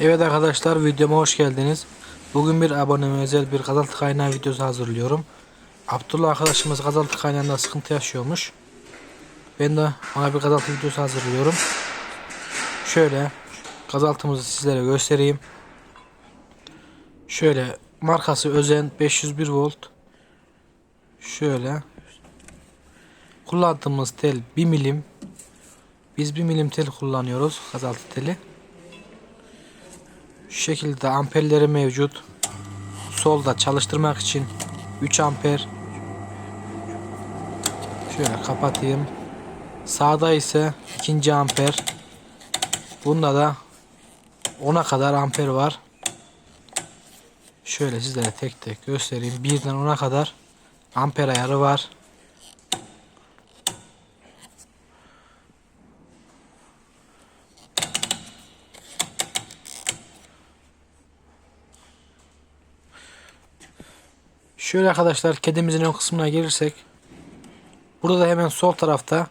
Evet arkadaşlar videoma hoş geldiniz. Bugün bir aboneme özel bir gazaltı kaynağı videosu hazırlıyorum. Abdullah arkadaşımız gazaltı kaynağında sıkıntı yaşıyormuş. Ben de ona bir gazaltı videosu hazırlıyorum. Şöyle gazaltımızı sizlere göstereyim. Şöyle markası Özen 501 volt. Şöyle kullandığımız tel 1 milim. Biz 1 milim tel kullanıyoruz gazaltı teli. Şekilde amperleri mevcut. Solda çalıştırmak için 3 amper. Şöyle kapatayım. Sağda ise 2. amper. Bunda da 10'a kadar amper var. Şöyle sizlere tek tek göstereyim. 1'den 10'a kadar amper ayarı var. Şöyle arkadaşlar kedimizin ön kısmına gelirsek burada da hemen sol tarafta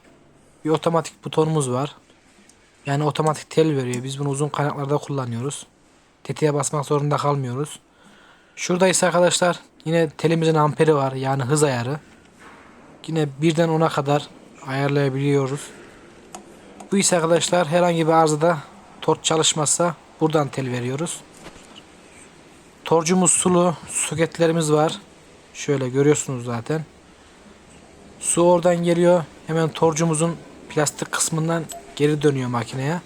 bir otomatik butonumuz var. Yani otomatik tel veriyor. Biz bunu uzun kaynaklarda kullanıyoruz. Tetiğe basmak zorunda kalmıyoruz. Şurada ise arkadaşlar yine telimizin amperi var. Yani hız ayarı. Yine birden 10'a kadar ayarlayabiliyoruz. Bu ise arkadaşlar herhangi bir arızada torç çalışmazsa buradan tel veriyoruz. Torcumuz sulu, soketlerimiz var. Şöyle görüyorsunuz zaten. Su oradan geliyor. Hemen torcumuzun plastik kısmından geri dönüyor makineye.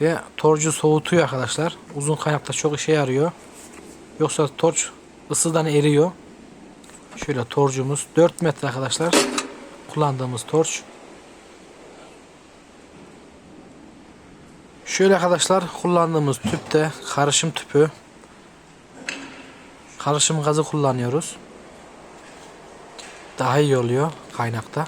Ve torcu soğutuyor arkadaşlar. Uzun kaynakta çok işe yarıyor. Yoksa torç ısıdan eriyor. Şöyle torcumuz 4 metre arkadaşlar. Kullandığımız torç. Şöyle arkadaşlar kullandığımız tüpte karışım tüpü. Karışım gazı kullanıyoruz. Daha iyi oluyor kaynakta.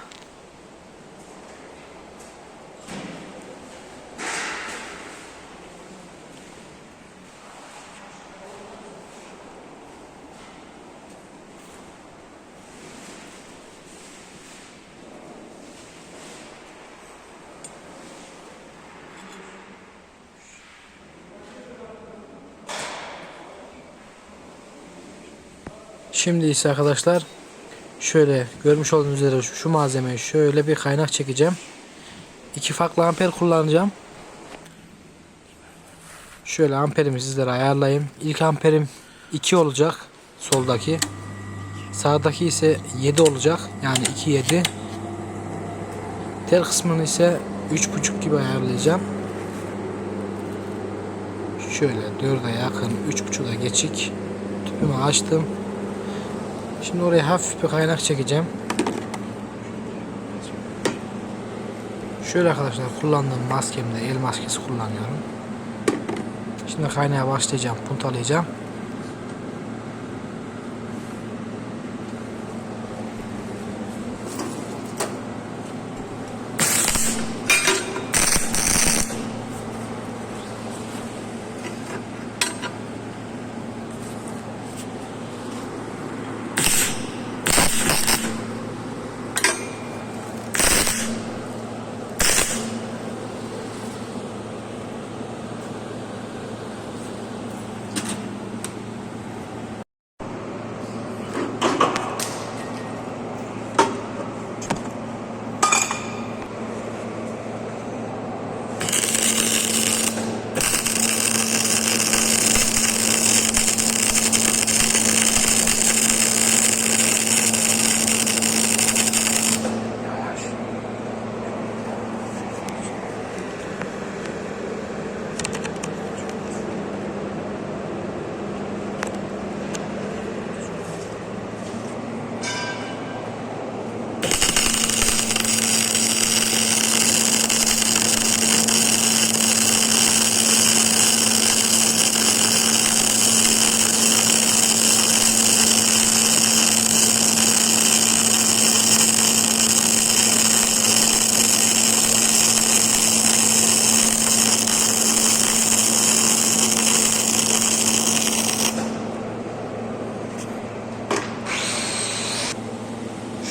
Şimdi ise arkadaşlar şöyle görmüş olduğunuz üzere şu, malzemeyi şöyle bir kaynak çekeceğim. İki farklı amper kullanacağım. Şöyle amperimi sizlere ayarlayayım. İlk amperim 2 olacak soldaki. Sağdaki ise 7 olacak. Yani 2 7. Tel kısmını ise 3.5 gibi ayarlayacağım. Şöyle 4'e yakın 3.5'a geçik. Tüpümü açtım. Şimdi oraya hafif bir kaynak çekeceğim. Şöyle arkadaşlar kullandığım maskemde el maskesi kullanıyorum. Şimdi kaynağa başlayacağım, puntalayacağım.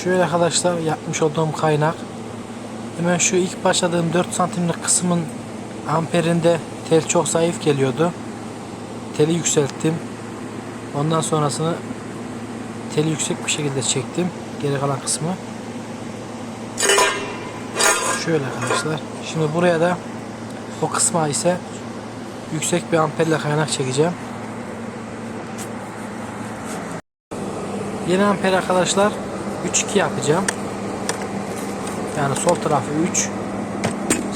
Şöyle arkadaşlar yapmış olduğum kaynak. Hemen şu ilk başladığım 4 santimlik kısmın amperinde tel çok zayıf geliyordu. teli yükselttim. Ondan sonrasını teli yüksek bir şekilde çektim. Geri kalan kısmı. Şöyle arkadaşlar. Şimdi buraya da o kısma ise yüksek bir amperle kaynak çekeceğim. Yeni amper arkadaşlar 3-2 yapacağım. Yani sol tarafı 3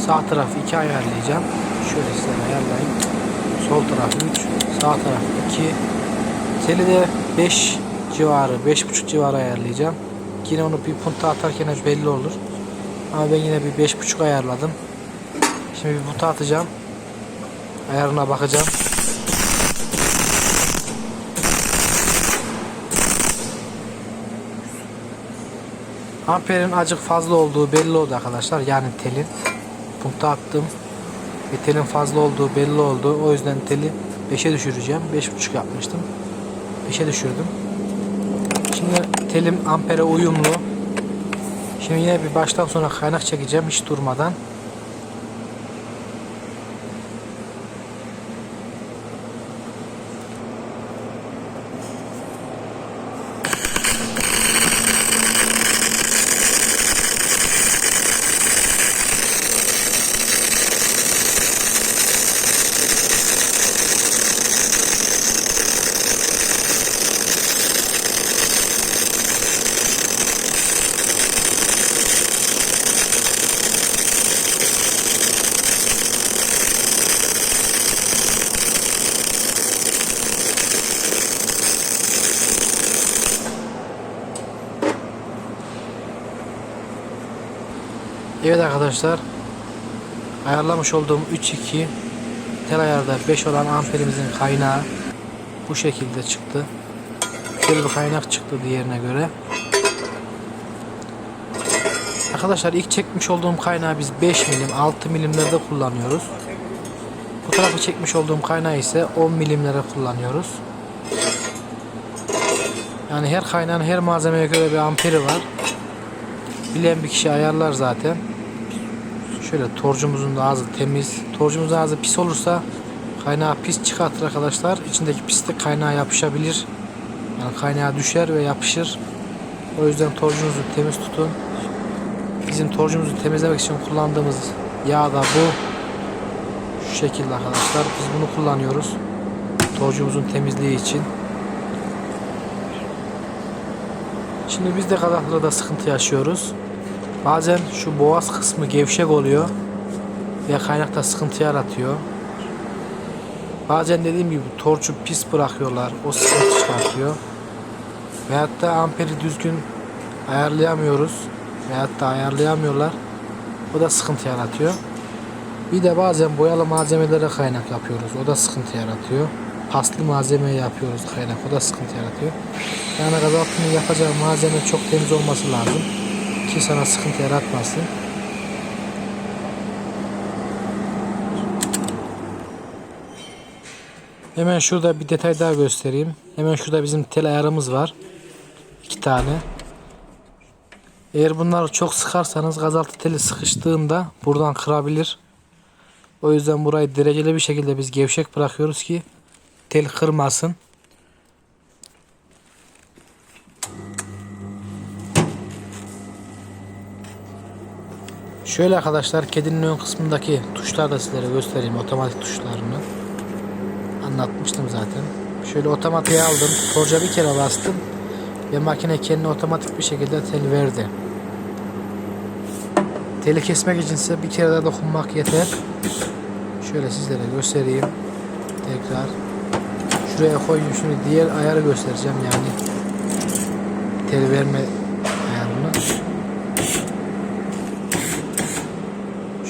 sağ tarafı 2 ayarlayacağım. Şöyle size ayarlayayım. Sol tarafı 3 sağ tarafı 2 Teli de 5 civarı 5.5 civarı ayarlayacağım. Yine onu bir punta atarken belli olur. Ama ben yine bir 5.5 ayarladım. Şimdi bir punta atacağım. Ayarına bakacağım. Amperin acık fazla olduğu belli oldu arkadaşlar. Yani telin. Punta attım. Ve telin fazla olduğu belli oldu. O yüzden teli 5'e düşüreceğim. 5.5 yapmıştım. 5'e düşürdüm. Şimdi telim ampere uyumlu. Şimdi yine bir baştan sona kaynak çekeceğim hiç durmadan. Evet arkadaşlar ayarlamış olduğum 3.2 tel ayarda 5 olan amperimizin kaynağı bu şekilde çıktı. Bir kaynak çıktı diğerine göre. Arkadaşlar ilk çekmiş olduğum kaynağı biz 5 milim 6 milimlerde kullanıyoruz. Bu tarafı çekmiş olduğum kaynağı ise 10 milimlere kullanıyoruz. Yani her kaynağın her malzemeye göre bir amperi var. Bilen bir kişi ayarlar zaten. Şöyle torcumuzun da ağzı temiz. Torcumuzun ağzı pis olursa kaynağı pis çıkartır arkadaşlar. İçindeki pislik kaynağa yapışabilir. Yani kaynağa düşer ve yapışır. O yüzden torcunuzu temiz tutun. Bizim torcumuzu temizlemek için kullandığımız yağ da bu. Şu şekilde arkadaşlar. Biz bunu kullanıyoruz. Torcumuzun temizliği için. Şimdi biz de kadaklarda sıkıntı yaşıyoruz. Bazen şu boğaz kısmı gevşek oluyor ve kaynakta sıkıntı yaratıyor. Bazen dediğim gibi torçu pis bırakıyorlar. O sıkıntı çıkartıyor. Veyahut da amperi düzgün ayarlayamıyoruz. Veyahut da ayarlayamıyorlar. O da sıkıntı yaratıyor. Bir de bazen boyalı malzemelere kaynak yapıyoruz. O da sıkıntı yaratıyor. Paslı malzeme yapıyoruz kaynak. O da sıkıntı yaratıyor. Yani gazaltını yapacağı malzeme çok temiz olması lazım. Ki sana sıkıntı yaratmasın. Hemen şurada bir detay daha göstereyim. Hemen şurada bizim tel ayarımız var. İki tane. Eğer bunları çok sıkarsanız gazaltı teli sıkıştığında buradan kırabilir. O yüzden burayı dereceli bir şekilde biz gevşek bırakıyoruz ki tel kırmasın. Şöyle arkadaşlar kedinin ön kısmındaki tuşları da sizlere göstereyim otomatik tuşlarını. Anlatmıştım zaten. Şöyle otomatiğe aldım. Torca bir kere bastım. Ve makine kendine otomatik bir şekilde tel verdi. Teli kesmek için ise bir kere daha dokunmak yeter. Şöyle sizlere göstereyim. Tekrar. Şuraya koyayım. Şimdi diğer ayarı göstereceğim yani. Tel verme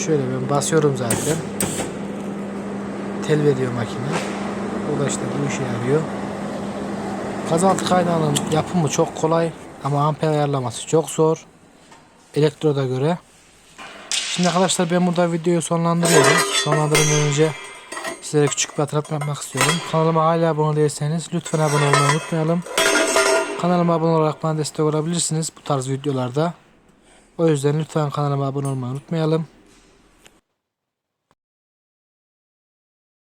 Şöyle ben basıyorum zaten. Tel veriyor makine. O da işte bu işe yarıyor. Gazaltı kaynağının yapımı çok kolay ama amper ayarlaması çok zor. Elektroda göre. Şimdi arkadaşlar ben burada videoyu sonlandırıyorum. Sonlandırmadan önce sizlere küçük bir hatırlatma yapmak istiyorum. Kanalıma hala abone değilseniz lütfen abone olmayı unutmayalım. Kanalıma abone olarak bana destek olabilirsiniz bu tarz videolarda. O yüzden lütfen kanalıma abone olmayı unutmayalım.